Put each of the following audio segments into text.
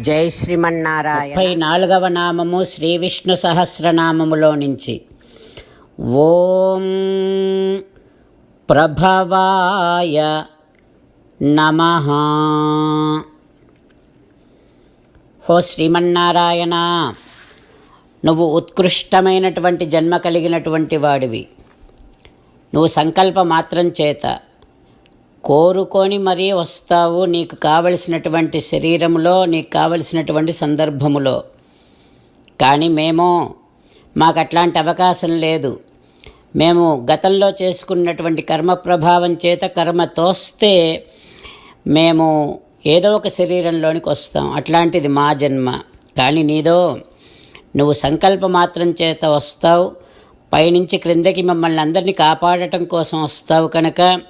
జై శ్రీమన్నారాయణ. ముప్పై నాలుగవ నామము శ్రీ విష్ణు సహస్రనామములో నుంచి. ఓం ప్రభవాయ నమ. హో శ్రీమన్నారాయణ నువ్వు ఉత్కృష్టమైనటువంటి జన్మ కలిగినటువంటి వాడివి. నువ్వు సంకల్ప మాత్రం చేత కోరుకొని మరీ వస్తావు నీకు కావలసినటువంటి శరీరములో నీకు కావలసినటువంటి సందర్భములో. కానీ మేము మాకు అట్లాంటి అవకాశం లేదు. మేము గతంలో చేసుకున్నటువంటి కర్మ ప్రభావం చేత కర్మ తోస్తే మేము ఏదో ఒక శరీరంలోనికి వస్తాం. అట్లాంటిది మా జన్మ. కానీ నీదో నువ్వు సంకల్ప మాత్రం చేత వస్తావు. పైనుంచి క్రిందకి మమ్మల్ని అందరినీ కాపాడటం కోసం వస్తావు కనుక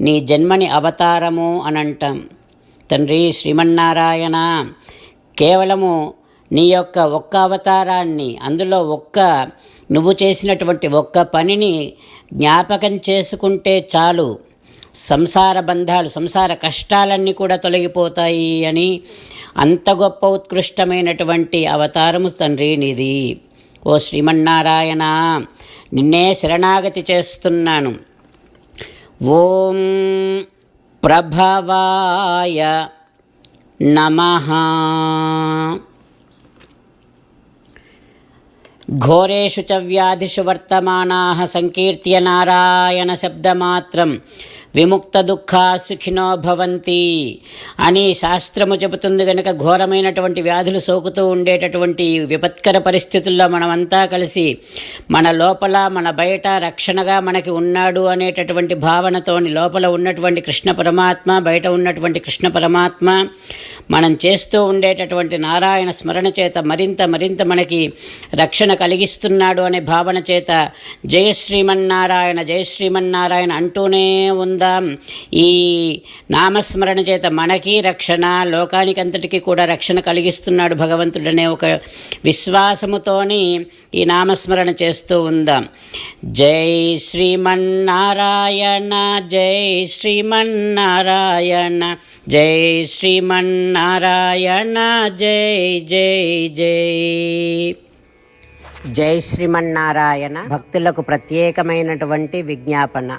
నీ జన్మని అవతారము అని అంటాం తండ్రి శ్రీమన్నారాయణ కేవలము నీ యొక్క ఒక్క అవతారాన్ని అందులో ఒక్క నువ్వు చేసినటువంటి ఒక్క పనిని జ్ఞాపకం చేసుకుంటే చాలు. సంసార బంధాలు సంసార కష్టాలన్నీ కూడా తొలగిపోతాయి అని అంత గొప్ప ఉత్కృష్టమైనటువంటి అవతారము తండ్రి నీది. ఓ శ్రీమన్నారాయణ నిన్నే శరణాగతి చేస్తున్నాను. ఓం ప్రభవాయ నమ. ఘోరేషు చ వ్యాధిషు వర్తమానా సంకీర్త్య నారాయణ శబ్దమాత్రం. విముక్త దుఃఖా సుఖినో భవంతి అని శాస్త్రము చెబుతుంది కనుక ఘోరమైనటువంటి వ్యాధులు సోకుతూ ఉండేటటువంటి విపత్కర పరిస్థితుల్లో మనమంతా కలిసి మన లోపల మన బయట రక్షణగా మనకి ఉన్నాడు అనేటటువంటి భావనతోని లోపల ఉన్నటువంటి కృష్ణ పరమాత్మ బయట ఉన్నటువంటి కృష్ణ పరమాత్మ మనం చేస్తూ ఉండేటటువంటి నారాయణ స్మరణ చేత మరింత మరింత మనకి రక్షణ కలిగిస్తున్నాడు అనే భావన చేత జయ శ్రీమన్నారాయణ జయ శ్రీమన్నారాయణ అంటూనే ఉందా? ఈ నామస్మరణ చేత మనకి రక్షణ లోకానికంతటికీ కూడా రక్షణ కలిగిస్తున్నాడు భగవంతుడనే ఒక విశ్వాసముతోని ఈ నామస్మరణ చేస్తూ ఉందాం. జై శ్రీమన్నారాయణ జై శ్రీమన్నారాయణ జై శ్రీమన్నారాయణ జై జై జై. జై శ్రీమన్నారాయణ. భక్తులకు ప్రత్యేకమైనటువంటి విజ్ఞాపన.